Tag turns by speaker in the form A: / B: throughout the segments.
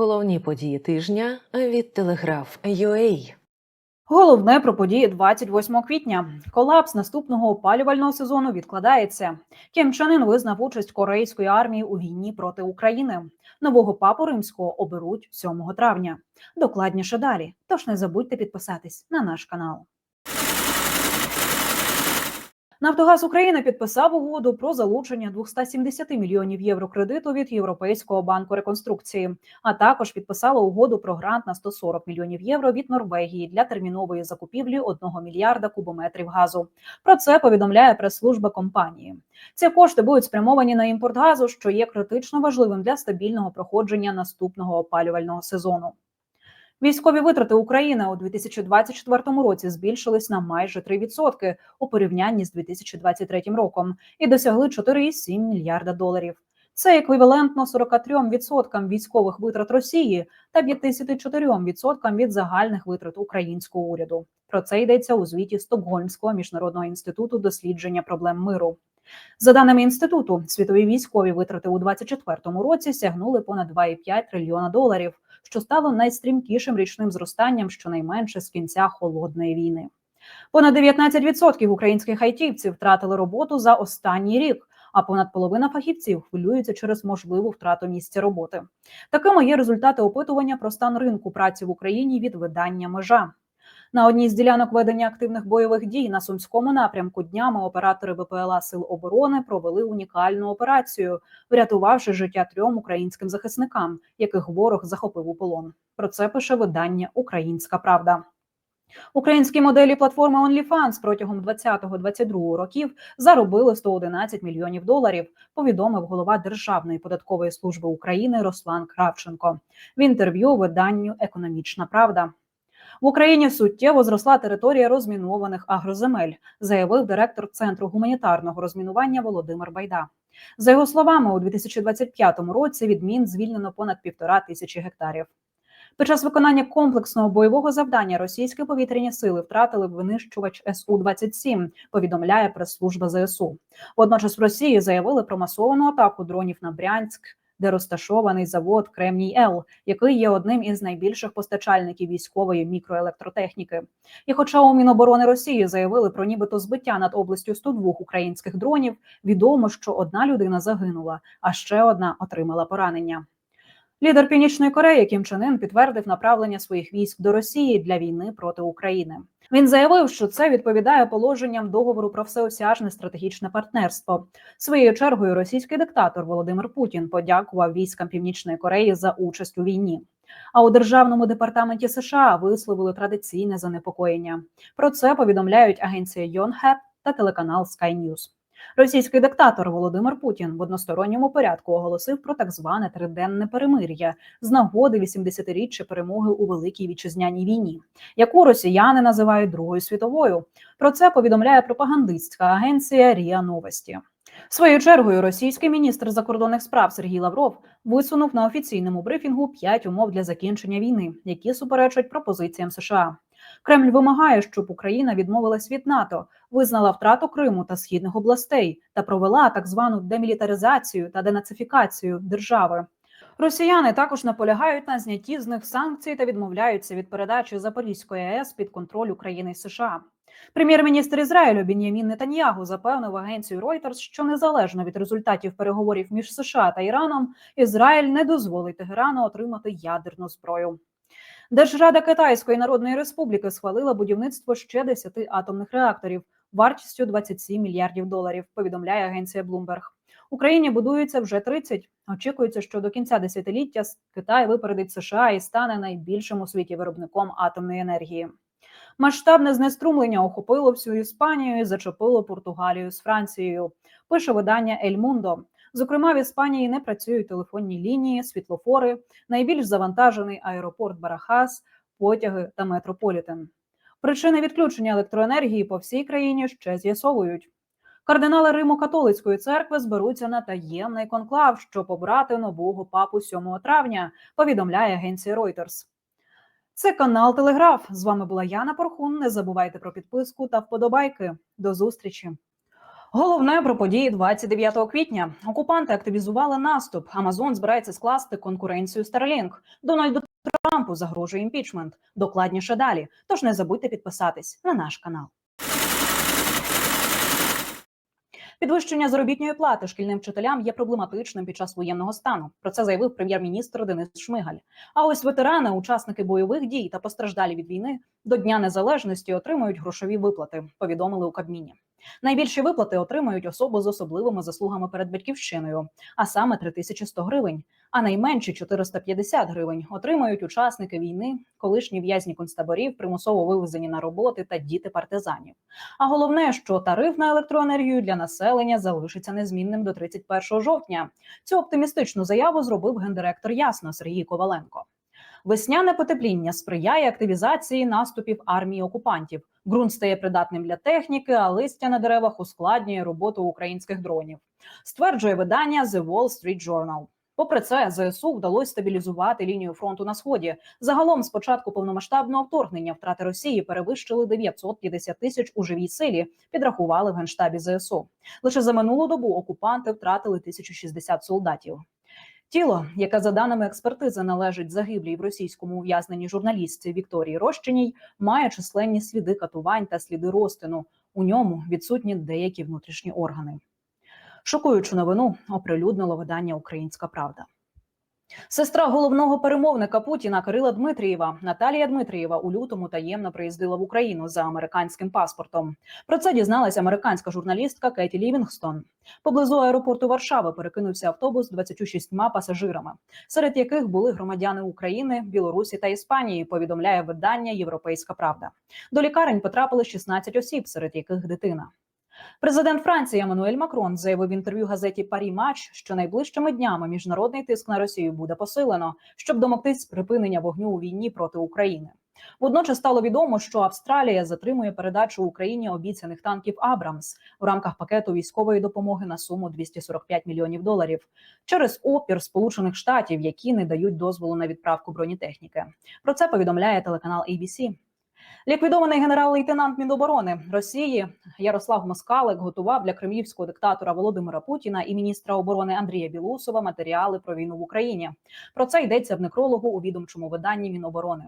A: Головні події тижня від Телеграф UA.
B: Головне про події 28 квітня. Колапс наступного опалювального сезону відкладається. Кім Чен Ін визнав участь корейської армії у війні проти України. Нового папу римського оберуть 7 травня. Докладніше далі. Тож не забудьте підписатись на наш канал. Нафтогаз України підписав угоду про залучення 270 мільйонів євро кредиту від Європейського банку реконструкції, а також підписала угоду про грант на 140 мільйонів євро від Норвегії для термінової закупівлі 1 мільярда кубометрів газу. Про це повідомляє прес-служба компанії. Ці кошти будуть спрямовані на імпорт газу, що є критично важливим для стабільного проходження наступного опалювального сезону. Військові витрати України у 2024 році збільшились на майже 3% у порівнянні з 2023 роком і досягли 4,7 мільярда доларів. Це еквівалентно 43% військових витрат Росії та 54% від загальних витрат українського уряду. Про це йдеться у звіті Стокгольмського міжнародного інституту дослідження проблем миру. За даними інституту, світові військові витрати у 2024 році сягнули понад 2,5 трильйона доларів, що стало найстрімкішим річним зростанням щонайменше з кінця холодної війни. Понад 19% українських айтівців втратили роботу за останній рік. А понад половина фахівців хвилюються через можливу втрату місця роботи. Такими є результати опитування про стан ринку праці в Україні від видання межа. На одній з ділянок ведення активних бойових дій на сумському напрямку днями оператори БПЛА Сил оборони провели унікальну операцію, врятувавши життя трьом українським захисникам, яких ворог захопив у полон. Про це пише видання Українська Правда. Українські моделі платформи OnlyFans протягом 20-22 років заробили 111 мільйонів доларів. Повідомив голова Державної податкової служби України Руслан Кравченко в інтерв'ю виданню Економічна Правда. В Україні суттєво зросла територія розмінованих агроземель, заявив директор центру гуманітарного розмінування Володимир Байда. За його словами, у 2025 році відмін звільнено понад півтора тисячі гектарів. Під час виконання комплексного бойового завдання російські повітряні сили втратили винищувач су 27 Повідомляє прес-служба ЗСУ. Водночас в Росії заявили про масовану атаку дронів на Брянськ, де розташований завод Кремній Л, який є одним із найбільших постачальників військової мікроелектротехніки. І, хоча у Міноборони Росії заявили про нібито збиття над областю 102 українських дронів, відомо, що одна людина загинула, а ще одна отримала поранення. Лідер Північної Кореї Кім Чен Ін підтвердив направлення своїх військ до Росії для війни проти України. Він заявив, що це відповідає положенням договору про всеосяжне стратегічне партнерство. Своєю чергою російський диктатор Володимир Путін подякував військам Північної Кореї за участь у війні. А у державному департаменті США висловили традиційне занепокоєння. Про це повідомляють агенція Йонхеп та телеканал Sky News. Російський диктатор Володимир Путін в односторонньому порядку оголосив про так зване триденне перемир'я з нагоди 80-річчя перемоги у великій вітчизняній війні, яку росіяни називають Другою світовою. Про це повідомляє пропагандистська агенція Ріа Новості. Своєю чергою російський міністр закордонних справ Сергій Лавров висунув на офіційному брифінгу п'ять умов для закінчення війни, які суперечать пропозиціям США. Кремль вимагає, щоб Україна відмовилась від НАТО, визнала втрату Криму та східних областей та провела так звану демілітаризацію та денацифікацію держави. Росіяни також наполягають на знятті з них санкцій та відмовляються від передачі Запорізької АЕС під контроль України і США. Прем'єр-міністр Ізраїлю Бін'ямін Нетаньягу запевнив агенцію Reuters, що незалежно від результатів переговорів між США та Іраном, Ізраїль не дозволить Тегерану отримати ядерну зброю. Держрада Китайської Народної Республіки схвалила будівництво ще 10 атомних реакторів вартістю 27 мільярдів доларів. Повідомляє агенція Bloomberg. Україні будується вже 30. Очікується, що до кінця десятиліття Китай випередить США і стане найбільшим у світі виробником атомної енергії. Масштабне знеструмлення охопило всю Іспанію і зачепило Португалію з Францією. Пише видання Ель Мундо. Зокрема, в Іспанії не працюють телефонні лінії, світлофори, найбільш завантажений аеропорт Барахас, потяги та метрополітен. Причини відключення електроенергії по всій країні ще з'ясовують. Кардинали Римо-католицької церкви зберуться на таємний конклав, щоб обрати нового папу 7 травня. Повідомляє агенція Reuters. Це канал Телеграф. З вами була Яна Порхун. Не забувайте про підписку та вподобайки. До зустрічі. Головне про події 29 квітня. Окупанти активізували наступ. Амазон збирається скласти конкуренцію Starlink. Дональду Трампу загрожує імпічмент. Докладніше далі. Тож не забудьте підписатись на наш канал. Підвищення заробітної плати шкільним вчителям є проблематичним під час воєнного стану. Про це заявив прем'єр-міністр Денис Шмигаль. А ось ветерани, учасники бойових дій та постраждалі від війни до Дня Незалежності отримують грошові виплати. Повідомили у Кабміні. Найбільші виплати отримають особи з особливими заслугами перед батьківщиною, а саме 3100 гривень. А найменші 450 гривень отримають учасники війни, колишні в'язні концтаборів, примусово вивезені на роботи та діти партизанів. А головне, що тариф на електроенергію для населення залишиться незмінним до 31 жовтня. Цю оптимістичну заяву зробив гендиректор Ясно Сергій Коваленко. Весняне потепління сприяє активізації наступів армії окупантів. Ґрунт стає придатним для техніки, а листя на деревах ускладнює роботу українських дронів. Стверджує видання The Wall Street Journal. Попри це, ЗСУ вдалося стабілізувати лінію фронту на сході. Загалом, з початку повномасштабного вторгнення, втрати Росії перевищили 950 тисяч у живій силі. Підрахували в генштабі ЗСУ. Лише за минулу добу окупанти втратили 1060 солдатів. Тіло, яке за даними експертизи належить загиблій в російському ув'язненні журналістці Вікторії Рощиній, має численні сліди катувань та сліди розтину. У ньому відсутні деякі внутрішні органи. Шокуючу новину оприлюднило видання Українська Правда. Сестра головного перемовника Путіна Кирила Дмитрієва Наталія Дмитрієва у лютому таємно приїздила в Україну за американським паспортом. Про це дізналась американська журналістка Кеті Лівінгстон. Поблизу аеропорту Варшави перекинувся автобус з 26 пасажирами, серед яких були громадяни України, Білорусі та Іспанії. Повідомляє видання Європейська Правда. До лікарень потрапили 16 осіб, серед яких дитина. Президент Франції Еммануель Макрон заявив в інтерв'ю газеті Парі Матч, що найближчими днями міжнародний тиск на Росію буде посилено, щоб домогтись припинення вогню у війні проти України. Водночас стало відомо, що Австралія затримує передачу Україні обіцяних танків Абрамс в рамках пакету військової допомоги на суму 245 мільйонів доларів через опір Сполучених Штатів, які не дають дозволу на відправку бронетехніки. Про це повідомляє телеканал ABC. Ліквідований генерал-лейтенант Міноборони Росії Ярослав Москалик готував для кремлівського диктатора Володимира Путіна і міністра оборони Андрія Білусова матеріали про війну в Україні. Про це йдеться в некрологу у відомчому виданні Міноборони.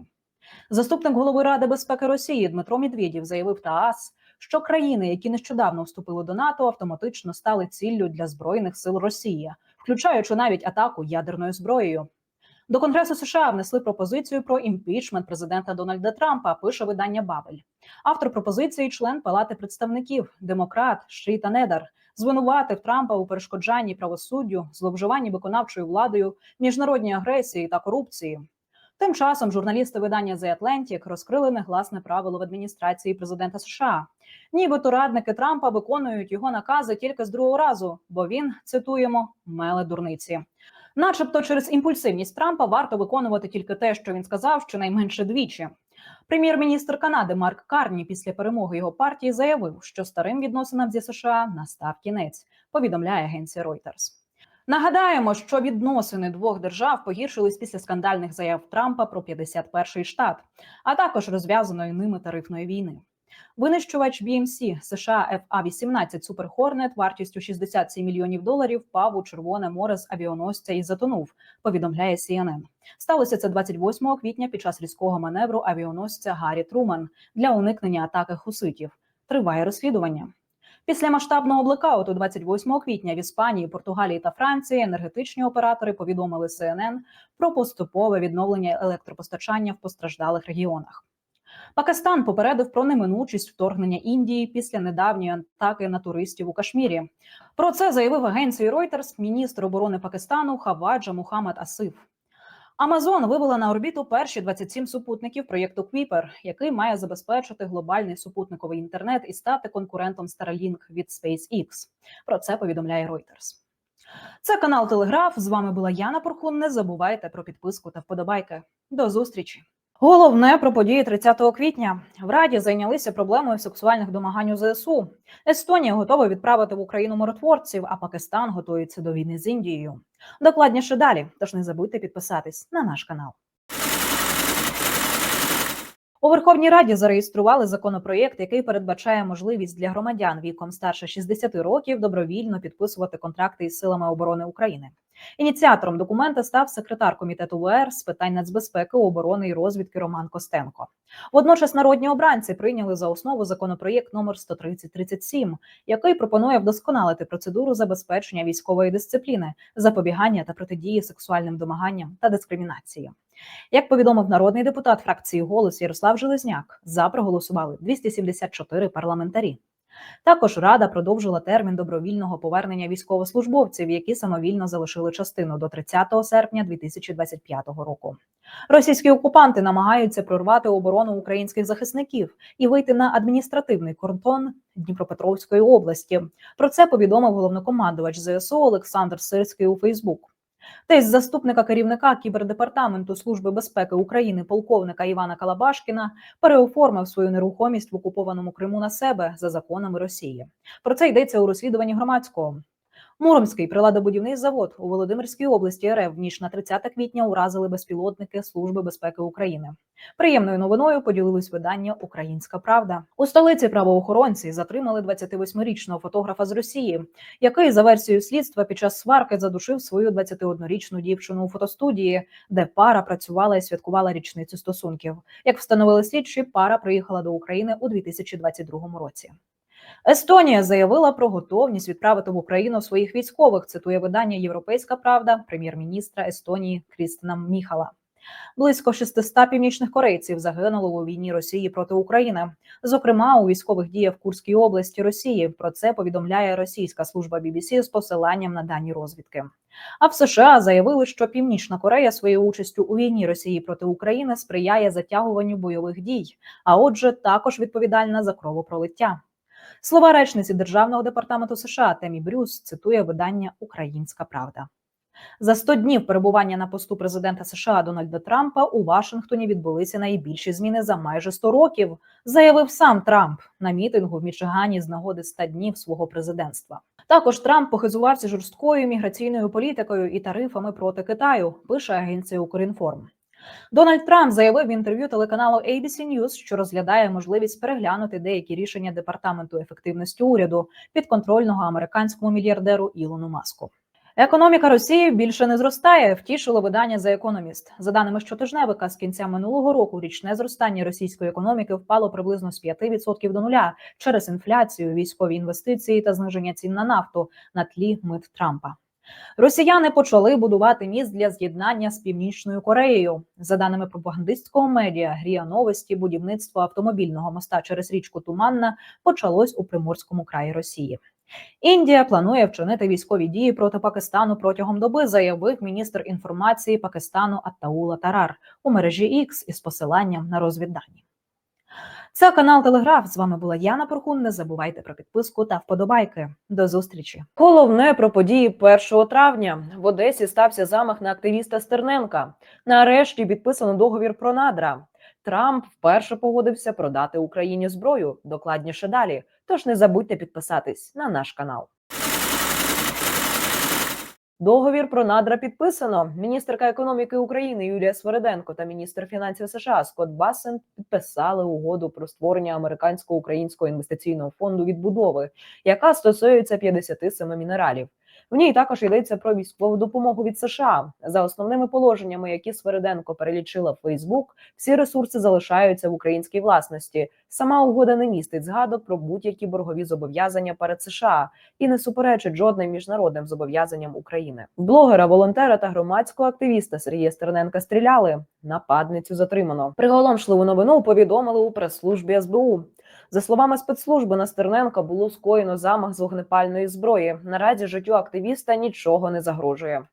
B: Заступник голови Ради безпеки Росії Дмитро Медведєв заявив ТААС, що країни, які нещодавно вступили до НАТО, автоматично стали ціллю для збройних сил Росії, включаючи навіть атаку ядерною зброєю. До Конгресу США внесли пропозицію про імпічмент президента Дональда Трампа. Пише видання Бабель. Автор пропозиції, член Палати представників, демократ Шрі Танедар, звинуватив Трампа у перешкоджанні правосуддю, зловживанні виконавчою владою, міжнародній агресії та корупції. Тим часом журналісти видання The Atlantic розкрили негласне правило в адміністрації президента США. Нібито радники Трампа виконують його накази тільки з другого разу, бо він цитуємо меле дурниці. Начебто, через імпульсивність Трампа варто виконувати тільки те, що він сказав, щонайменше двічі. Прем'єр-міністр Канади Марк Карні після перемоги його партії заявив, що старим відносинам зі США настав кінець. Повідомляє агенція Reuters. Нагадаємо, що відносини двох держав погіршились після скандальних заяв Трампа про 51-й штат, а також розв'язаної ними тарифної війни. Винищувач BMC США FA-18 Super Hornet вартістю 67 мільйонів доларів впав у Червоне море з авіаносця і затонув. Повідомляє CNN. Сталося це 28 квітня під час різкого маневру авіаносця Гаррі Труман для уникнення атаки хуситів. Триває розслідування. Після масштабного блекауту 28 квітня в Іспанії, Португалії та Франції енергетичні оператори повідомили CNN про поступове відновлення електропостачання в постраждалих регіонах. Пакистан попередив про неминучість вторгнення Індії після недавньої атаки на туристів у Кашмірі. Про це заявив агенції Reuters міністр оборони Пакистану Хаваджа Мухаммад Асиф. Амазон вивела на орбіту перші 27 супутників проєкту Kuiper, який має забезпечити глобальний супутниковий інтернет і стати конкурентом Starlink від SpaceX. Про це повідомляє Reuters. Це канал Телеграф. З вами була Яна Порхун. Не забувайте про підписку та вподобайки. До зустрічі. Головне про події 30 квітня в Раді зайнялися проблемою сексуальних домагань у ЗСУ. Естонія готова відправити в Україну миротворців, а Пакистан готується до війни з Індією. Докладніше далі. Тож не забудьте підписатись на наш канал. У Верховній Раді зареєстрували законопроєкт, який передбачає можливість для громадян віком старше 60 років добровільно підписувати контракти із силами оборони України. Ініціатором документа став секретар комітету ВР з питань нацбезпеки, оборони і розвідки Роман Костенко. Водночас народні обранці прийняли за основу законопроєкт номер 13037, який пропонує вдосконалити процедуру забезпечення військової дисципліни, запобігання та протидії сексуальним домаганням та дискримінації. Як повідомив народний депутат фракції Голос Ярослав Железняк, за проголосували 274 парламентарі. Також Рада продовжила термін добровільного повернення військовослужбовців, які самовільно залишили частину до 30 серпня 2025 року. Російські окупанти намагаються прорвати оборону українських захисників і вийти на адміністративний кордон Дніпропетровської області. Про це повідомив головнокомандувач ЗСУ Олександр Сирський у Фейсбук. Тесть заступника керівника кібердепартаменту Служби безпеки України полковника Івана Калабашкіна переоформив свою нерухомість в окупованому Криму на себе за законами Росії. Про це йдеться у розслідуванні громадського. Муромський приладобудівний завод у Володимирській області РФ в ніч на 30 квітня уразили безпілотники Служби безпеки України. Приємною новиною поділились видання Українська Правда. У столиці правоохоронці затримали 28-річного фотографа з Росії, який за версією слідства під час сварки задушив свою 21-річну дівчину у фотостудії, де пара працювала і святкувала річницю стосунків. Як встановили слідчі, пара приїхала до України у 2022 році. Естонія заявила про готовність відправити в Україну своїх військових. Цитує видання Європейська Правда прем'єр-міністра Естонії Крістина Міхала. Близько 600 північних корейців загинуло у війні Росії проти України, зокрема у військових діях в Курській області Росії. Про це повідомляє російська служба BBC з посиланням на дані розвідки. А в США заявили, що Північна Корея своєю участю у війні Росії проти України сприяє затягуванню бойових дій, а отже, також відповідальна за кровопролиття. Слова речниці Державного департаменту США Темі Брюс цитує видання Українська Правда. За 100 днів перебування на посту президента США Дональда Трампа у Вашингтоні відбулися найбільші зміни за майже 100 років, заявив сам Трамп на мітингу в Мічигані з нагоди 100 днів свого президентства. Також Трамп похизувався жорсткою міграційною політикою і тарифами проти Китаю. Пише агенція Укрінформ. Дональд Трамп заявив в інтерв'ю телеканалу ABC News, що розглядає можливість переглянути деякі рішення департаменту ефективності уряду підконтрольного американському мільярдеру Ілону Маску. Економіка Росії більше не зростає. Втішило видання The Economist. За даними щотижневика, з кінця минулого року річне зростання російської економіки впало приблизно з 5% до нуля через інфляцію, військові інвестиції та зниження цін на нафту на тлі мит Трампа. Росіяни почали будувати міст для з'єднання з північною Кореєю. За даними пропагандистського медіа, Грія Новості, будівництво автомобільного моста через річку Туманна почалось у Приморському краї Росії. Індія планує вчинити військові дії проти Пакистану протягом доби, заявив міністр інформації Пакистану Аттаула Тарар у мережі X із посиланням на розвіддані. Це канал Телеграф. З вами була Яна Порхун. Не забувайте про підписку та вподобайки. До зустрічі. Головне про події 1 травня в Одесі стався замах на активіста Стерненка. Нарешті підписано договір про надра. Трамп вперше погодився продати Україні зброю. Докладніше далі. Тож не забудьте підписатись на наш канал. Договір про надра підписано. Міністерка економіки України Юлія Свереденко та міністр фінансів США Скотт Бассен підписали угоду про створення американсько-українського інвестиційного фонду відбудови, яка стосується 57 мінералів. В ній також йдеться про військову допомогу від США. За основними положеннями, які Свериденко перелічила в Фейсбук, всі ресурси залишаються в українській власності. Сама угода не містить згадок про будь-які боргові зобов'язання перед США і не суперечить жодним міжнародним зобов'язанням України. Блогера, волонтера та громадського активіста Сергія Стерненка стріляли. Нападницю затримано. Приголомшливу новину повідомили у прес-службі СБУ. За словами спецслужби, на Стерненка було скоєно замах з вогнепальної зброї. Наразі життю активіста нічого не загрожує.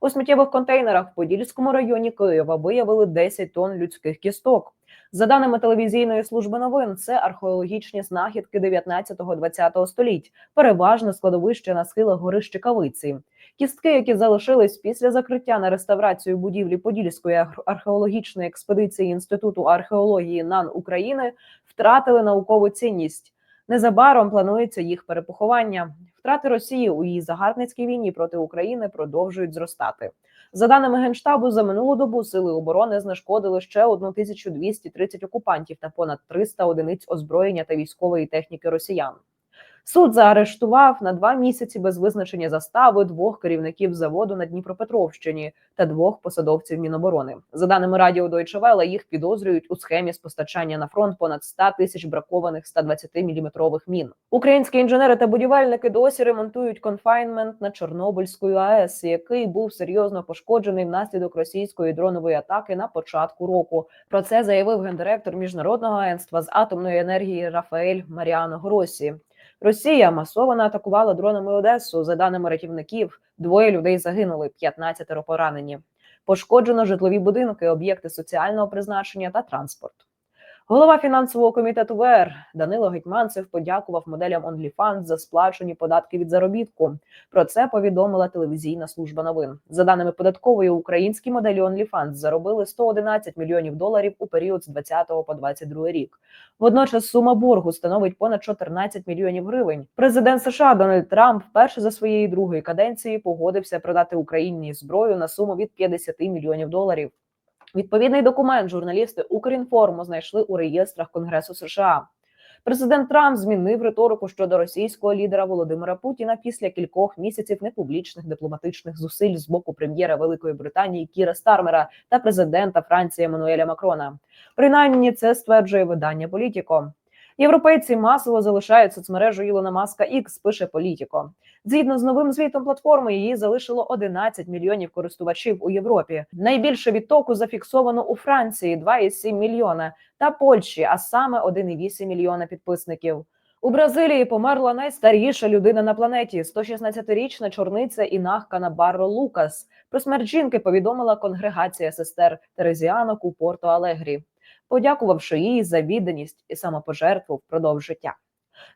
B: У сміттєвих контейнерах в Подільському районі Києва виявили 10 тонн людських кісток. За даними телевізійної служби новин, це археологічні знахідки 19-20 століть, переважно складовище на схилах гори Щекавиці. Кістки, які залишились після закриття на реставрацію будівлі Подільської археологічної експедиції Інституту археології НАН України, втратили наукову цінність. Незабаром планується їх перепоховання.
C: Втрати Росії у її загарбницькій війні проти України продовжують зростати. За даними генштабу, за минулу добу сили оборони знешкодили ще 1230 окупантів та понад 300 одиниць озброєння та військової техніки росіян. Суд заарештував на два місяці без визначення застави двох керівників заводу на Дніпропетровщині та двох посадовців Міноборони. За даними радіо Deutsche Welle, їх підозрюють у схемі з постачання на фронт понад 100 тисяч бракованих 120-мм мін. Українські інженери та будівельники досі ремонтують конфайнмент на Чорнобильської АЕС, який був серйозно пошкоджений внаслідок російської дронової атаки на початку року. Про це заявив гендиректор міжнародного агентства з атомної енергії Рафаель Маріано Гросі. Росія масово атакувала дронами Одесу. За даними рятівників, двоє людей загинули, 15 поранені. Пошкоджено житлові будинки, об'єкти соціального призначення та транспорт. Голова фінансового комітету ВР Данило Гетьманцев подякував моделям OnlyFans за сплачені податки від заробітку. Про це повідомила телевізійна служба новин. За даними податкової, українські моделі OnlyFans заробили 111 мільйонів доларів у період з 20 по 22 рік. Водночас сума боргу становить понад 14 мільйонів гривень. Президент США Дональд Трамп вперше за своєї другої каденції погодився продати Україні зброю на суму від 50 мільйонів доларів. Відповідний документ журналісти Укрінформу знайшли у реєстрах Конгресу США. Президент Трамп змінив риторику щодо російського лідера Володимира Путіна після кількох місяців непублічних дипломатичних зусиль з боку прем'єра Великої Британії Кіра Стармера та президента Франції Еммануеля Макрона. Принаймні, це стверджує видання Політіко. Європейці масово залишають соцмережу Ілона Маска X, пише Політіко. Згідно з новим звітом платформи, її залишило 11 мільйонів користувачів у Європі. Найбільше відтоку зафіксовано у Франції 2,7 мільйона та Польщі, а саме 1,8 мільйона підписників. У Бразилії померла найстаріша людина на планеті 116-річна чорниця Інах Канабарро Лукас. Про смерть жінки повідомила конгрегація сестер Терезіанок у Порто Алегрі, подякувавши їй за відданість і самопожертву впродовж життя.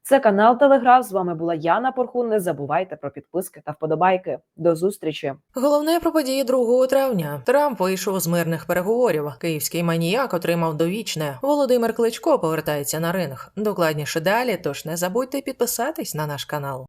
C: Це канал Телеграф. З вами була Яна Порхун. Не забувайте про підписки та вподобайки. До зустрічі.
D: Головне про події 2 травня. Трамп вийшов з мирних переговорів. Київський маніяк отримав довічне. Володимир Кличко повертається на ринг. Докладніше далі. Тож не забудьте підписатись на наш канал.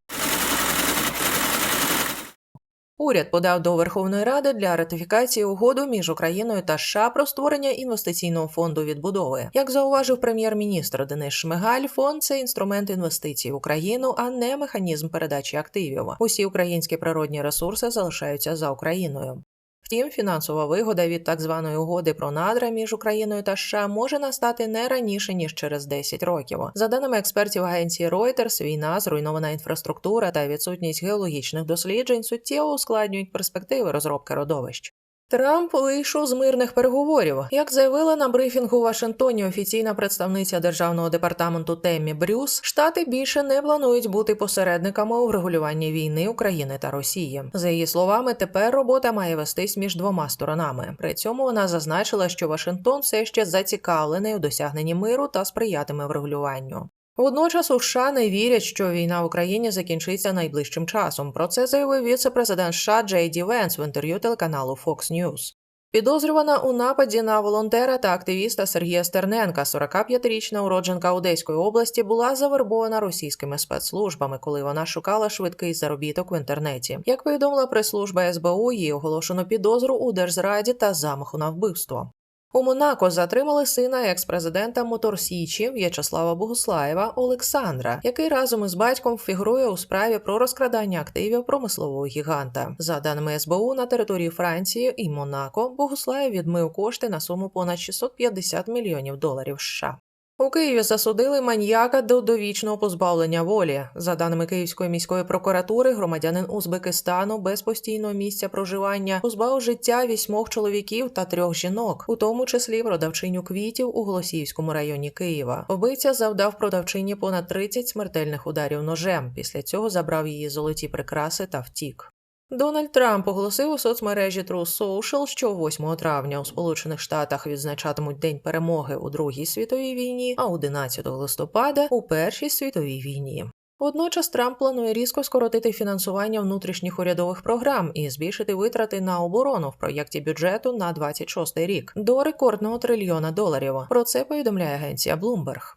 D: Уряд подав до Верховної Ради для ратифікації угоду між Україною та США про створення інвестиційного фонду відбудови. Як зауважив прем'єр-міністр Денис Шмигаль, фонд це інструмент інвестицій в Україну, а не механізм передачі активів. Усі українські природні ресурси залишаються за Україною. Втім, фінансова вигода від так званої угоди про надра між Україною та США може настати не раніше ніж через 10 років. За даними експертів агенції Reuters, війна, зруйнована інфраструктура та відсутність геологічних досліджень суттєво ускладнюють перспективи розробки родовищ. Трамп вийшов з мирних переговорів. Як заявила на брифінгу у Вашингтоні офіційна представниця державного департаменту Теммі Брюс, штати більше не планують бути посередниками у врегулюванні війни України та Росії. За її словами, тепер робота має вестись між двома сторонами. При цьому вона зазначила, що Вашингтон все ще зацікавлений у досягненні миру та сприятиме врегулюванню. Водночас у США не вірять, що війна в Україні закінчиться найближчим часом. Про це заявив віце-президент США Джей Ді Венс в інтерв'ю телеканалу Fox News. Підозрювана у нападі на волонтера та активіста Сергія Стерненка, 45-річна уродженка Одеської області, була завербована російськими спецслужбами, коли вона шукала швидкий заробіток в інтернеті. Як повідомила прес-служба СБУ, їй оголошено підозру у держзраді та замаху на вбивство. У Монако затримали сина екс-президента Моторсічі В'ячеслава Богуслаєва Олександра, який разом із батьком фігурує у справі про розкрадання активів промислового гіганта. За даними СБУ, на території Франції і Монако Богуслаєв відмив кошти на суму понад 650 мільйонів доларів США. У Києві засудили маньяка до довічного позбавлення волі. За даними Київської міської прокуратури, громадянин Узбекистану без постійного місця проживання позбавив життя вісьмох чоловіків та трьох жінок, у тому числі продавчиню квітів у Голосіївському районі Києва. Убивця завдав продавчині понад 30 смертельних ударів ножем. Після цього забрав її золоті прикраси та втік. Дональд Трамп оголосив у соцмережі True Social, що 8 травня у Сполучених Штатах відзначатимуть День перемоги у Другій світовій війні, а 11 листопада у Першій світовій війні. Водночас Трамп планує різко скоротити фінансування внутрішніх урядових програм і збільшити витрати на оборону в проєкті бюджету на 26 рік до рекордного трильйона доларів. Про це повідомляє агенція Bloomberg.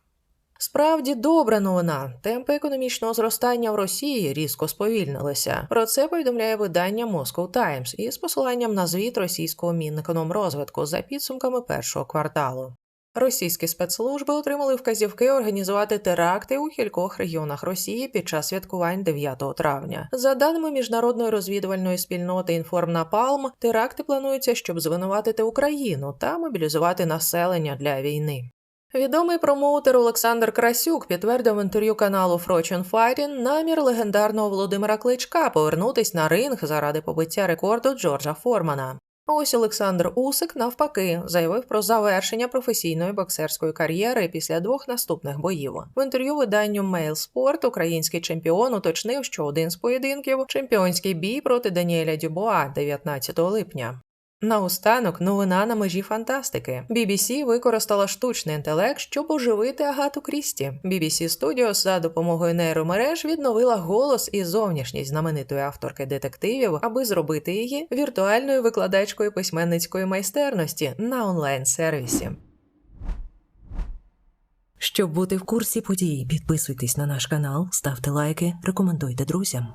D: Справді добра новина. Темпи економічного зростання в Росії різко сповільнилися. Про це повідомляє видання Moscow Times із посиланням на звіт російського Мінекономрозвитку за підсумками першого кварталу. Російські спецслужби отримали вказівки організувати теракти у кількох регіонах Росії під час святкувань 9 травня. За даними міжнародної розвідувальної спільноти Інформнапалм, теракти плануються, щоб звинуватити Україну та мобілізувати населення для війни. Відомий промоутер Олександр Красюк підтвердив інтерв'ю каналу Fortune Fighting намір легендарного Володимира Кличка повернутись на ринг заради побиття рекорду Джорджа Формана. Ось Олександр Усик, навпаки, заявив про завершення професійної боксерської кар'єри після двох наступних боїв. В інтерв'ю виданню Mail Sport український чемпіон уточнив, що один з поєдинків чемпіонський бій проти Даніеля Дюбуа 19 липня. Наостанок новина на межі фантастики. BBC використала штучний інтелект, щоб оживити Агату Крісті. BBC Studios за допомогою нейромереж відновила голос і зовнішність знаменитої авторки детективів, аби зробити її віртуальною викладачкою письменницької майстерності на онлайн-сервісі.
A: Щоб бути в курсі подій, підписуйтесь на наш канал, ставте лайки, рекомендуйте друзям.